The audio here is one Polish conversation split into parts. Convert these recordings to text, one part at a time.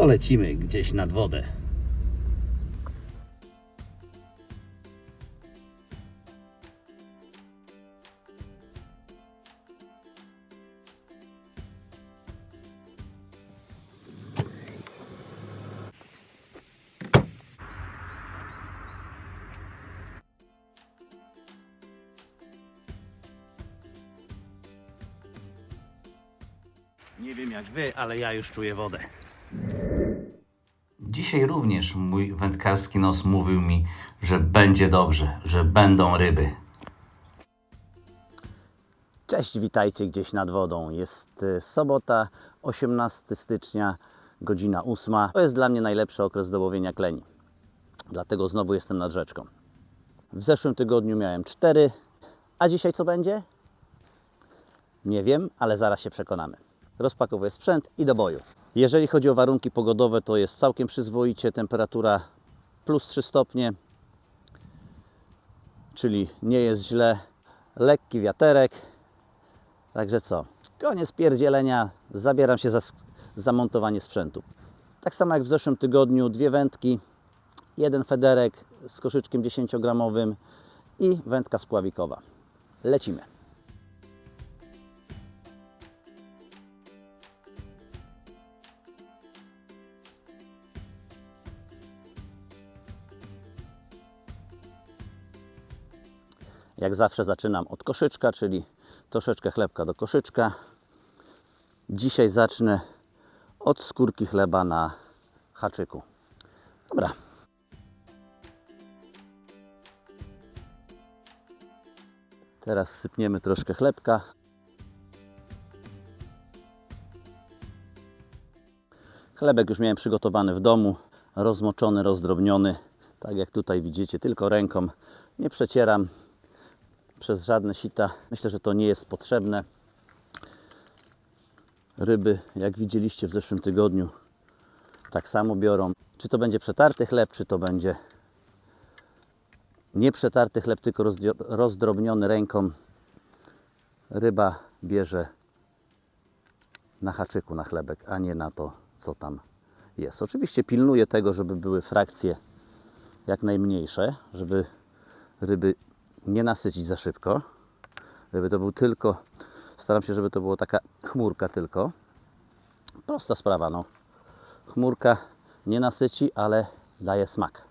to lecimy gdzieś nad wodę. Nie wiem jak wy, ale ja już czuję wodę. Dzisiaj również mój wędkarski nos mówił mi, że będzie dobrze, że będą ryby. Cześć, witajcie gdzieś nad wodą. Jest y, sobota, 18 stycznia, godzina 8. To jest dla mnie najlepszy okres do łowienia kleni. Dlatego znowu jestem nad rzeczką. W zeszłym tygodniu miałem 4, a dzisiaj co będzie? Nie wiem, ale zaraz się przekonamy. Rozpakowuję sprzęt i do boju. Jeżeli chodzi o warunki pogodowe, to jest całkiem przyzwoicie. Temperatura plus 3 stopnie, czyli nie jest źle. Lekki wiaterek. Także co? Koniec pierdzielenia. Zabieram się za zamontowanie sprzętu. Tak samo jak w zeszłym tygodniu, dwie wędki, jeden federek z koszyczkiem 10-gramowym i wędka spławikowa. Lecimy. Jak zawsze zaczynam od koszyczka, czyli troszeczkę chlebka do koszyczka. Dzisiaj zacznę od skórki chleba na haczyku. Dobra. Teraz sypniemy troszkę chlebka. Chlebek już miałem przygotowany w domu, rozmoczony, rozdrobniony. Tak jak tutaj widzicie, tylko ręką. Nie przecieram przez żadne sita. Myślę, że to nie jest potrzebne. Ryby, jak widzieliście w zeszłym tygodniu, tak samo biorą. Czy to będzie przetarty chleb, czy to będzie nie przetarty chleb, tylko rozdrobniony ręką. Ryba bierze na haczyku na chlebek, a nie na to, co tam jest. Oczywiście pilnuję tego, żeby były frakcje jak najmniejsze, żeby ryby nie nasycić za szybko. Żeby to był tylko, staram się, żeby to było taka chmurka tylko. Prosta sprawa, no. Chmurka nie nasyci, ale daje smak.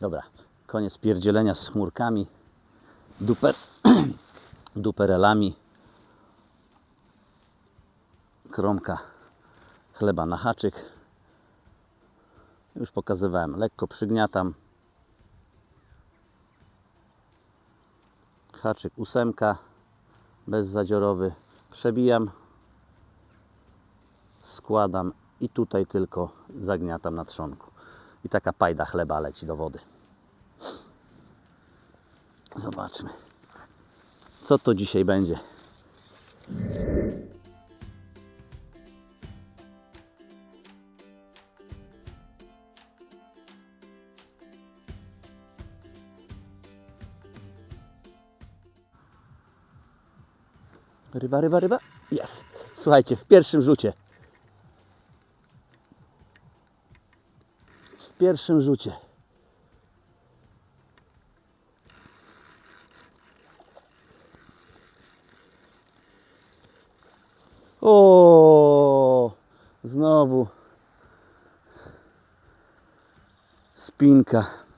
Dobra, koniec pierdzielenia z chmurkami, duper, duperelami. Kromka chleba na haczyk. Już pokazywałem, lekko przygniatam. Haczyk ósemka bezzadziorowy. Przebijam składam i tutaj tylko zagniatam na trzonku. I taka pajda chleba leci do wody. Zobaczmy co to dzisiaj będzie Ryba, ryba, ryba. Jest. Słuchajcie, w pierwszym rzucie. W pierwszym rzucie. O, znowu spinka.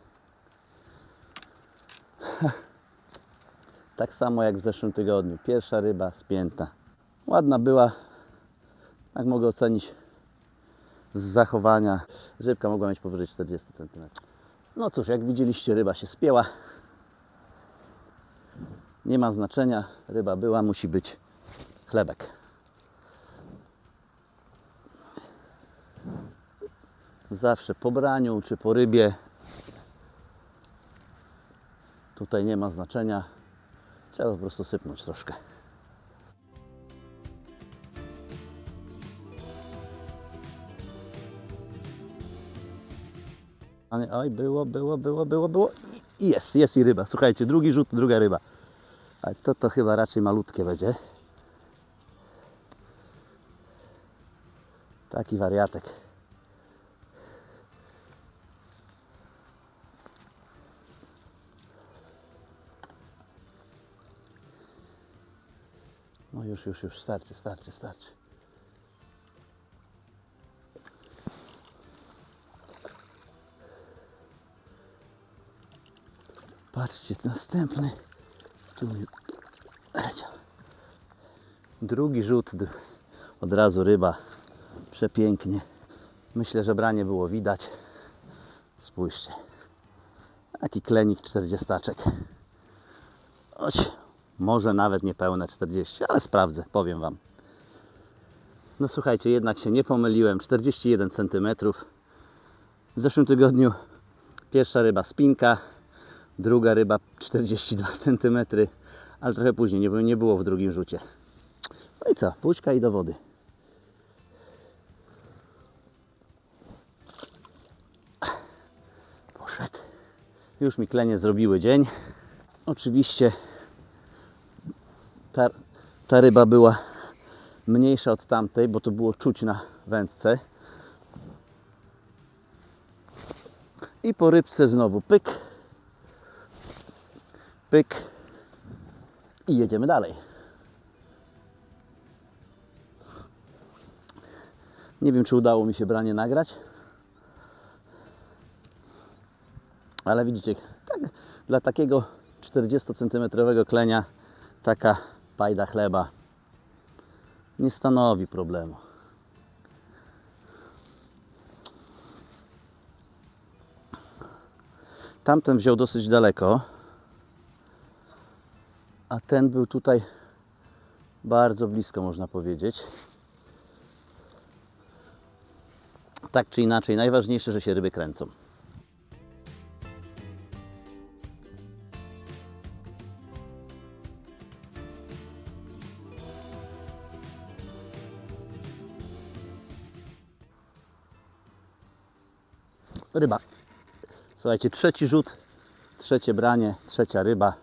Tak samo jak w zeszłym tygodniu. Pierwsza ryba spięta. Ładna była. Jak mogę ocenić z zachowania. Rybka mogła mieć powyżej 40 cm. No cóż, jak widzieliście, ryba się spięła. Nie ma znaczenia. Ryba była, musi być chlebek. Zawsze po braniu czy po rybie. Tutaj nie ma znaczenia. Trzeba po prostu sypnąć troszkę. Oj, było, było, było, było, było. Jest, jest i ryba. Słuchajcie, drugi rzut, druga ryba. Ale to, to chyba raczej malutkie będzie. Taki wariatek. No już, już, już, starczy, starczy, starczy. Patrzcie, następny. Tu leciał. Drugi rzut, od razu ryba. Przepięknie. Myślę, że branie było widać. Spójrzcie. Taki klenik 40. Oś, może nawet niepełne 40, ale sprawdzę, powiem Wam. No słuchajcie, jednak się nie pomyliłem. 41 cm. W zeszłym tygodniu pierwsza ryba spinka, druga ryba 42 cm, ale trochę później, nie, nie było w drugim rzucie. No i co, puszka i do wody. Poszedł. Już mi klenie zrobiły dzień. Oczywiście ta, ta ryba była mniejsza od tamtej, bo to było czuć na wędce. I po rybce znowu pyk, pyk i jedziemy dalej. Nie wiem, czy udało mi się branie nagrać. Ale widzicie, tak, dla takiego 40 cm klenia taka pajda chleba nie stanowi problemu. Tamten wziął dosyć daleko, a ten był tutaj bardzo blisko, można powiedzieć. Tak czy inaczej, najważniejsze, że się ryby kręcą. Ryba. Słuchajcie, trzeci rzut, trzecie branie, trzecia ryba.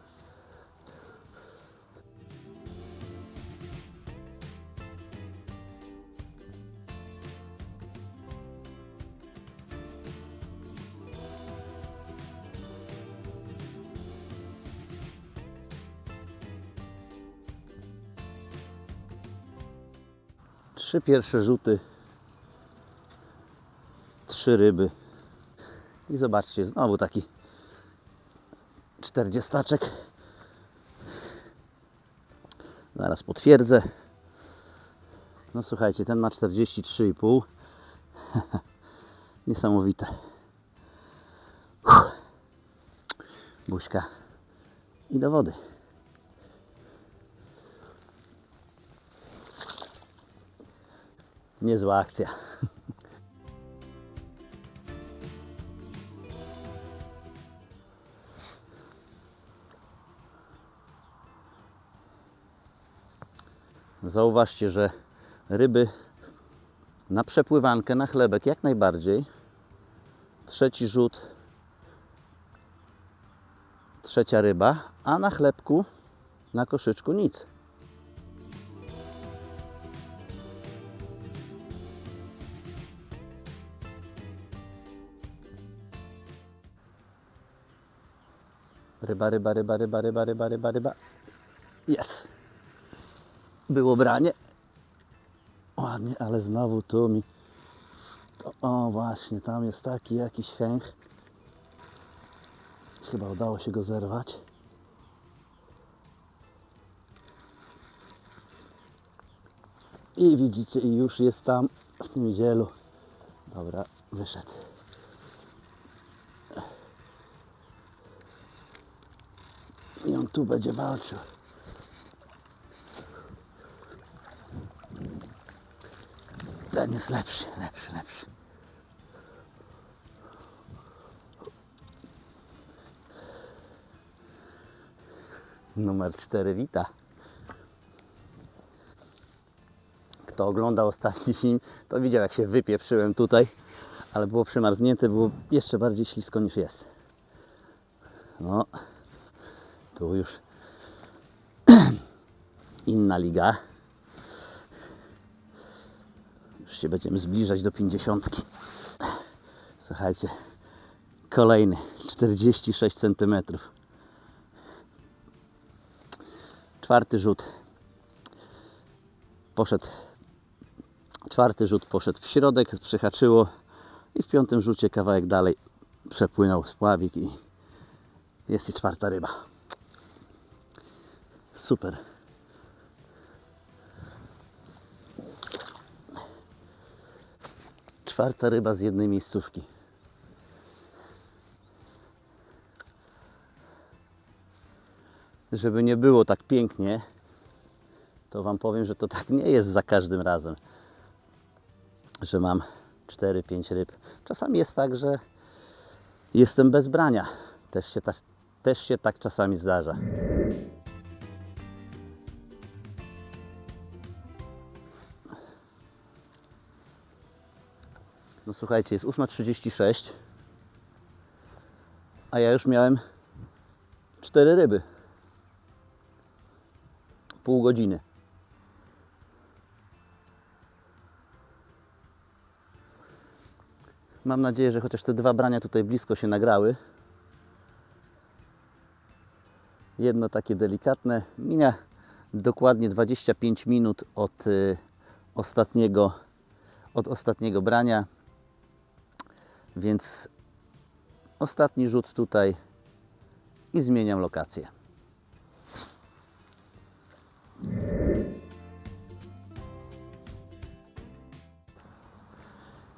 Trzy pierwsze rzuty, trzy ryby. I zobaczcie, znowu taki czterdziestaczek. Zaraz potwierdzę. No słuchajcie, ten ma 43,5. Niesamowite. Buźka i do wody. Niezła akcja. Zauważcie, że ryby na przepływankę, na chlebek jak najbardziej. Trzeci rzut, trzecia ryba, a na chlebku, na koszyczku nic. Ryba, ryba, ryba, ryba, ryba, ryba, ryba, ryba. Jest było branie. Ładnie, ale znowu tu mi. To, o właśnie, tam jest taki jakiś chęch. Chyba udało się go zerwać. I widzicie, i już jest tam w tym zielu. Dobra, wyszedł. I on tu będzie walczył. Ten jest lepszy, lepszy, lepszy. Numer 4 wita. Kto oglądał ostatni film, to widział jak się wypieprzyłem tutaj, ale było przymarznięte, było jeszcze bardziej ślisko niż jest. No, tu już inna liga. Już się będziemy zbliżać do 50. Słuchajcie, kolejny 46 cm. Czwarty rzut poszedł. Czwarty rzut poszedł w środek, przehaczyło i w piątym rzucie kawałek dalej przepłynął spławik i jest i czwarta ryba. Super. Czwarta ryba z jednej miejscówki. Żeby nie było tak pięknie, to Wam powiem, że to tak nie jest za każdym razem, że mam 4-5 ryb. Czasami jest tak, że jestem bez brania. Też się, ta, też się tak czasami zdarza. No słuchajcie, jest 8.36, a ja już miałem 4 ryby. Pół godziny. Mam nadzieję, że chociaż te dwa brania tutaj blisko się nagrały. Jedno takie delikatne. Minia dokładnie 25 minut od y, ostatniego, od ostatniego brania. Więc ostatni rzut tutaj i zmieniam lokację.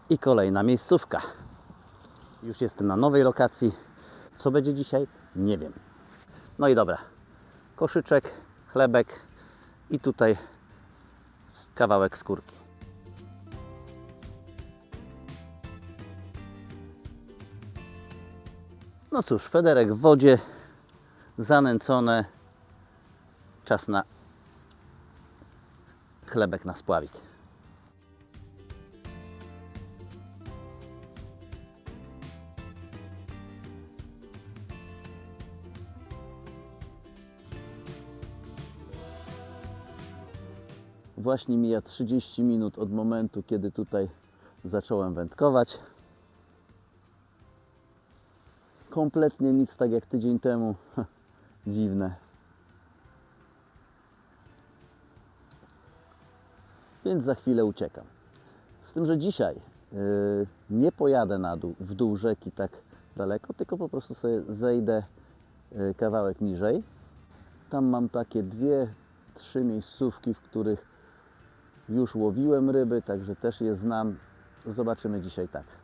I kolejna miejscówka. Już jestem na nowej lokacji. Co będzie dzisiaj? Nie wiem. No i dobra. Koszyczek, chlebek i tutaj kawałek skórki. No cóż, federek w wodzie, zanęcone. Czas na chlebek na spławik. Właśnie mija 30 minut od momentu, kiedy tutaj zacząłem wędkować. Kompletnie nic tak jak tydzień temu. Dziwne. Więc za chwilę uciekam. Z tym, że dzisiaj yy, nie pojadę na dół, w dół rzeki tak daleko, tylko po prostu sobie zejdę yy, kawałek niżej. Tam mam takie dwie, trzy miejscówki, w których już łowiłem ryby, także też je znam. Zobaczymy dzisiaj tak.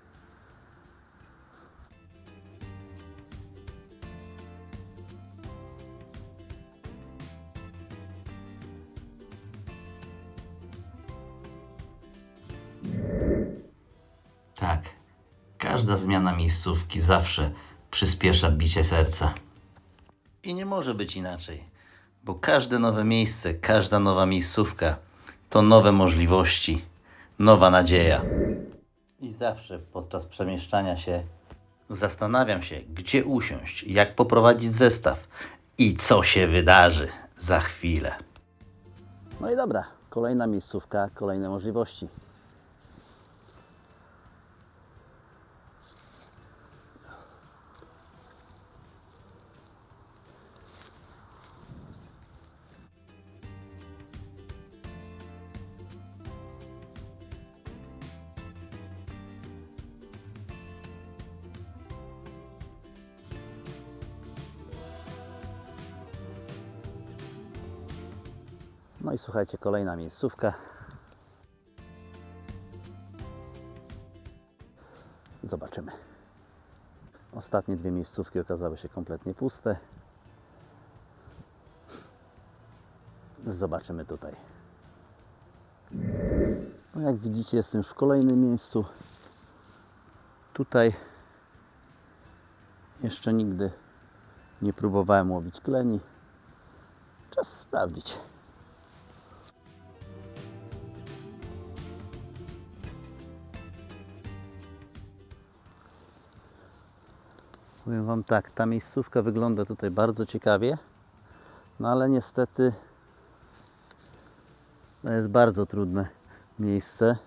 Miejscówki zawsze przyspiesza bicie serca. I nie może być inaczej, bo każde nowe miejsce, każda nowa miejscówka to nowe możliwości, nowa nadzieja. I zawsze podczas przemieszczania się zastanawiam się, gdzie usiąść, jak poprowadzić zestaw i co się wydarzy za chwilę. No i dobra, kolejna miejscówka, kolejne możliwości. Słuchajcie, kolejna miejscówka. Zobaczymy. Ostatnie dwie miejscówki okazały się kompletnie puste. Zobaczymy tutaj. No jak widzicie, jestem w kolejnym miejscu. Tutaj jeszcze nigdy nie próbowałem łowić kleni. Czas sprawdzić. Powiem Wam tak, ta miejscówka wygląda tutaj bardzo ciekawie, no ale niestety to jest bardzo trudne miejsce.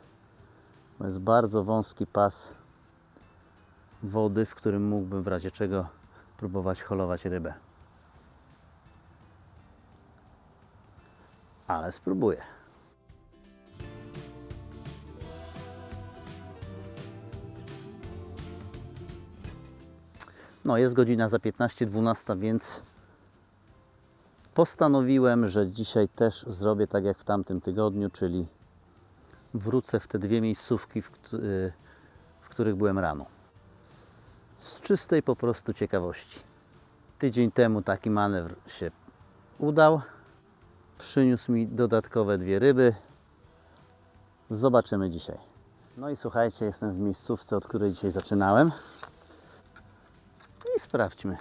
To jest bardzo wąski pas wody, w którym mógłbym w razie czego próbować holować rybę. Ale spróbuję. No, jest godzina za 15-12, więc postanowiłem, że dzisiaj też zrobię tak jak w tamtym tygodniu, czyli wrócę w te dwie miejscówki, y, w których byłem rano. Z czystej po prostu ciekawości. Tydzień temu taki manewr się udał. Przyniósł mi dodatkowe dwie ryby. Zobaczymy dzisiaj. No i słuchajcie, jestem w miejscówce, od której dzisiaj zaczynałem. Sprawdźmy,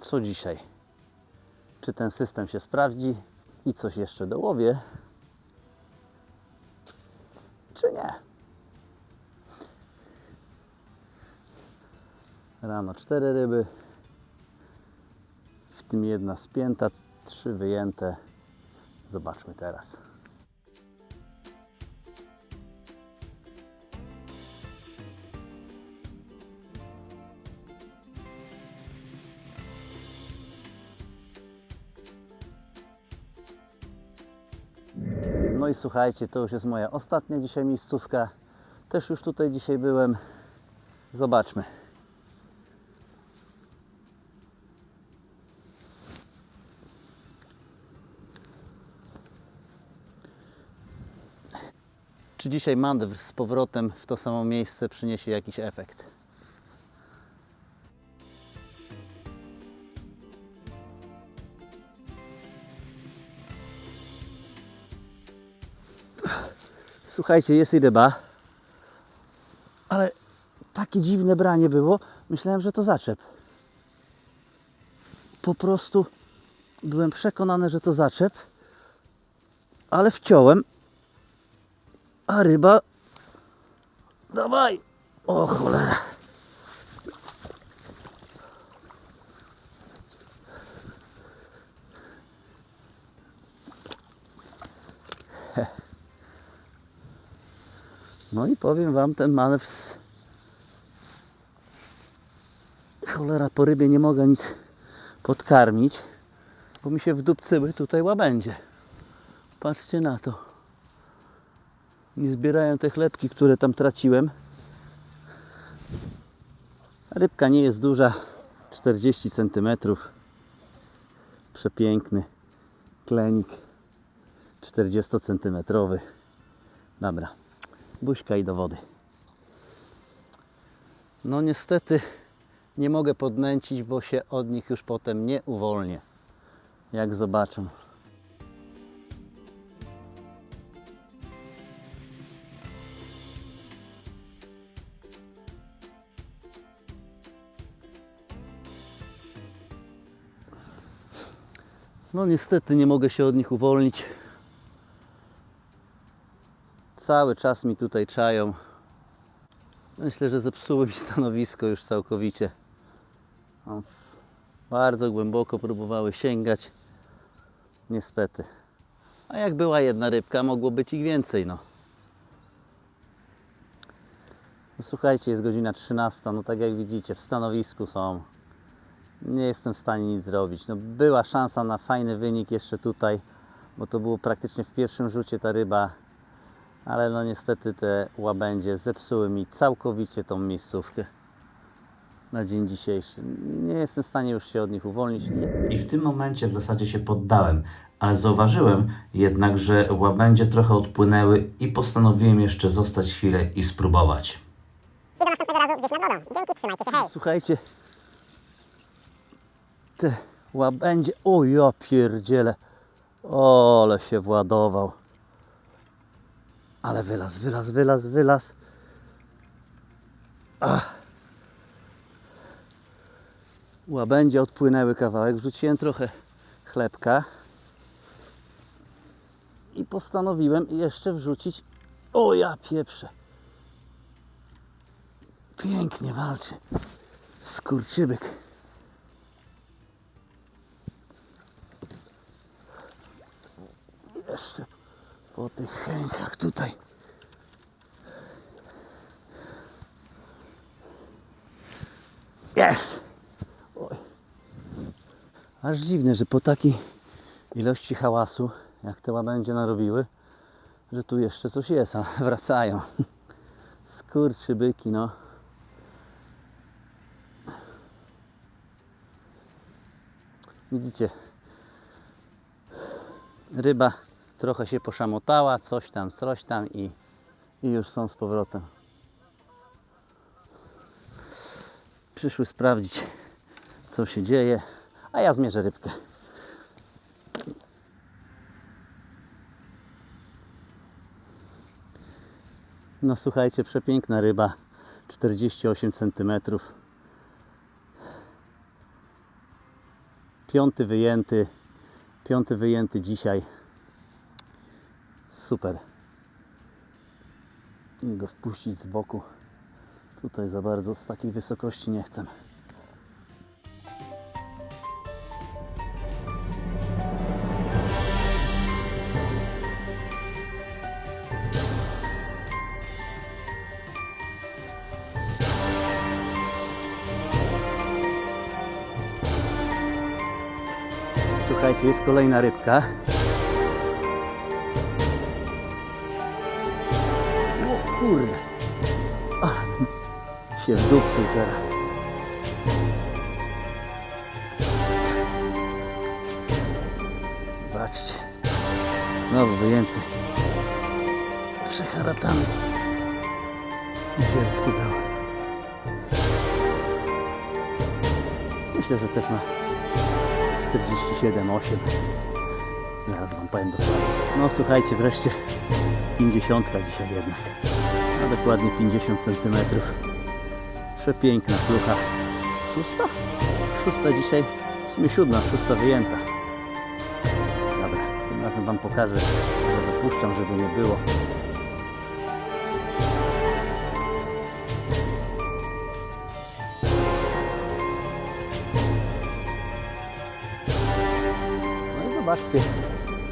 co dzisiaj. Czy ten system się sprawdzi i coś jeszcze dołowię, czy nie. Rano cztery ryby, w tym jedna spięta, trzy wyjęte. Zobaczmy teraz. Słuchajcie, to już jest moja ostatnia dzisiaj miejscówka. Też już tutaj dzisiaj byłem. Zobaczmy. Czy dzisiaj manewr z powrotem w to samo miejsce przyniesie jakiś efekt? Słuchajcie, jest i ryba. Ale takie dziwne branie było. Myślałem, że to zaczep. Po prostu byłem przekonany, że to zaczep. Ale wciąłem. A ryba. Dawaj! O cholera. No i powiem Wam, ten manewr z... Cholera, po rybie nie mogę nic podkarmić, bo mi się wdupcyły tutaj łabędzie. Patrzcie na to. Nie zbierają te chlebki, które tam traciłem. Rybka nie jest duża, 40 cm. Przepiękny klenik 40 cm. Dobra, buźka i do wody. No niestety nie mogę podnęcić, bo się od nich już potem nie uwolnię. Jak zobaczę. No niestety nie mogę się od nich uwolnić. Cały czas mi tutaj czają. Myślę, że zepsuły mi stanowisko już całkowicie. Bardzo głęboko próbowały sięgać. Niestety. A jak była jedna rybka, mogło być ich więcej, no. no słuchajcie, jest godzina 13. No tak jak widzicie, w stanowisku są. Nie jestem w stanie nic zrobić. No, była szansa na fajny wynik jeszcze tutaj, bo to było praktycznie w pierwszym rzucie ta ryba, ale no niestety te łabędzie zepsuły mi całkowicie tą miejscówkę na dzień dzisiejszy. Nie jestem w stanie już się od nich uwolnić. I w tym momencie w zasadzie się poddałem, ale zauważyłem jednak, że łabędzie trochę odpłynęły i postanowiłem jeszcze zostać chwilę i spróbować. I do następnego razu gdzieś nad wodą. Dzięki, trzymajcie się, hej! Słuchajcie, te łabędzie, o ja pierdzielę, o, ale się władował. Ale wylaz, wylaz, wylaz, wylaz. Ach. Łabędzie odpłynęły kawałek, wrzuciłem trochę chlebka i postanowiłem jeszcze wrzucić, o ja pieprzę. Pięknie walczy. Skurczybyk. Jeszcze po tych chękach tutaj. Jest! Oj. Aż dziwne, że po takiej ilości hałasu, jak te łabędzie narobiły, że tu jeszcze coś jest, a wracają. Skurczy byki, no. Widzicie, ryba trochę się poszamotała, coś tam, coś tam i, i już są z powrotem. Przyszły sprawdzić, co się dzieje, a ja zmierzę rybkę. No słuchajcie, przepiękna ryba, 48 cm. Piąty wyjęty, piąty wyjęty dzisiaj. Super. I go wpuścić z boku. Tutaj za bardzo z takiej wysokości nie chcę. Słuchajcie, jest kolejna rybka. Kurde. Ach, się wdupczył teraz. Zobaczcie. Znowu wyjęty. Przeharatany. Zielski był. Myślę, że też ma 47, 8. Zaraz Wam powiem dokładnie. No słuchajcie, wreszcie 50 dzisiaj jednak. A dokładnie 50 cm. Przepiękna plucha. Szósta? Szósta dzisiaj, w sumie siódma, szósta wyjęta. Dobra, tym razem Wam pokażę, że wypuszczam, żeby nie było. No i zobaczcie,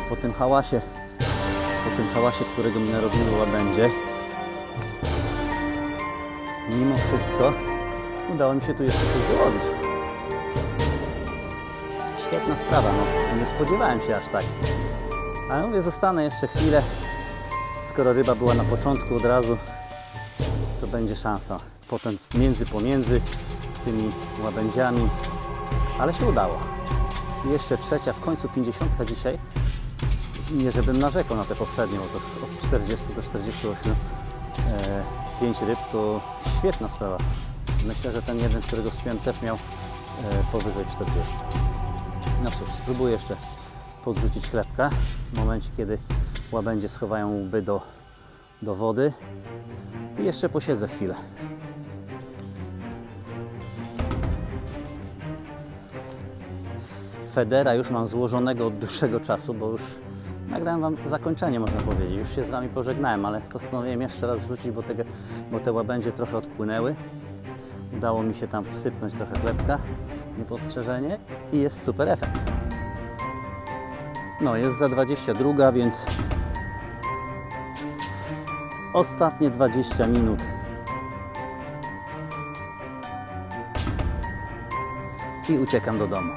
po tym hałasie, po tym hałasie, którego mi narobiły łabędzie, mimo wszystko udało mi się tu jeszcze coś wyłowić. Świetna sprawa, no nie spodziewałem się aż tak. Ale mówię, zostanę jeszcze chwilę. Skoro ryba była na początku od razu, to będzie szansa. Potem między pomiędzy tymi łabędziami, ale się udało. I jeszcze trzecia, w końcu 50 dzisiaj. Nie żebym narzekał na te poprzednie, bo to od 40 do 48 e, 5 ryb to świetna sprawa. Myślę, że ten jeden, którego spiąłem też miał e, powyżej 40. No cóż, spróbuję jeszcze podrzucić chlebka w momencie, kiedy łabędzie schowają łby do, do wody i jeszcze posiedzę chwilę. Federa już mam złożonego od dłuższego czasu, bo już nagrałem Wam zakończenie, można powiedzieć. Już się z Wami pożegnałem, ale postanowiłem jeszcze raz wrzucić, bo, tego, bo te łabędzie trochę odpłynęły. Udało mi się tam wsypnąć trochę chlebka, niepostrzeżenie i jest super efekt. No, jest za 22, więc ostatnie 20 minut. I uciekam do domu.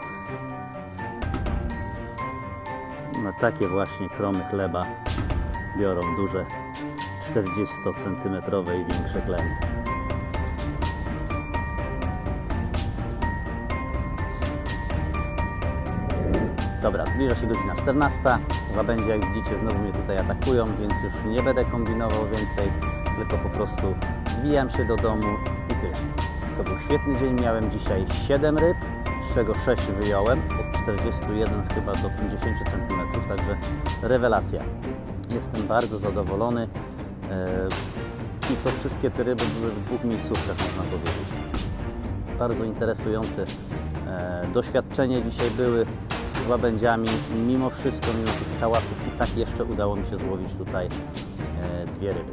Takie właśnie kromy chleba biorą duże 40 cm i większe klemy. Dobra, zbliża się godzina 14. Łabędzie, jak widzicie, znowu mnie tutaj atakują, więc już nie będę kombinował więcej, tylko po prostu zbijam się do domu i tyle. To był świetny dzień, miałem dzisiaj 7 ryb, z czego 6 wyjąłem, od 41 chyba do 50 cm, także rewelacja. Jestem bardzo zadowolony Eee, i to wszystkie te ryby były w dwóch miejscówkach, można powiedzieć bardzo interesujące e, doświadczenie dzisiaj były z łabędziami. Mimo wszystko, mimo tych hałasów i tak jeszcze udało mi się złowić tutaj e, dwie ryby.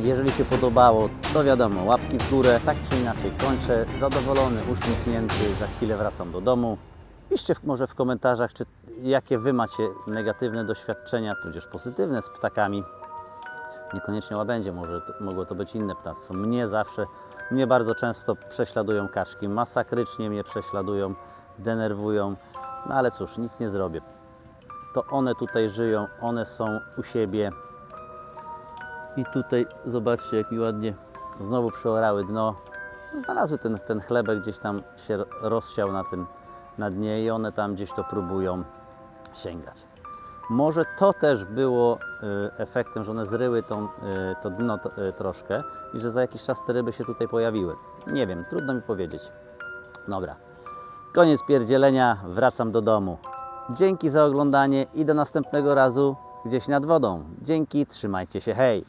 Jeżeli się podobało, to wiadomo, łapki w górę, tak czy inaczej kończę. Zadowolony, uśmiechnięty, za chwilę wracam do domu Piszcie może w komentarzach, czy jakie Wy macie negatywne doświadczenia, tudzież pozytywne z ptakami. Niekoniecznie łabędzie, może to, mogło to być inne ptactwo. Mnie zawsze, mnie bardzo często prześladują kaczki, masakrycznie mnie prześladują, denerwują, no ale cóż, nic nie zrobię. To one tutaj żyją, one są u siebie. I tutaj zobaczcie, jak mi ładnie znowu przeorały dno. Znalazły ten, ten chlebek, gdzieś tam się rozsiał na tym na dnie i one tam gdzieś to próbują sięgać. Może to też było y, efektem, że one zryły tą, y, to dno y, troszkę i że za jakiś czas te ryby się tutaj pojawiły. Nie wiem, trudno mi powiedzieć. Dobra, koniec pierdzielenia, wracam do domu. Dzięki za oglądanie i do następnego razu gdzieś nad wodą. Dzięki, trzymajcie się, hej!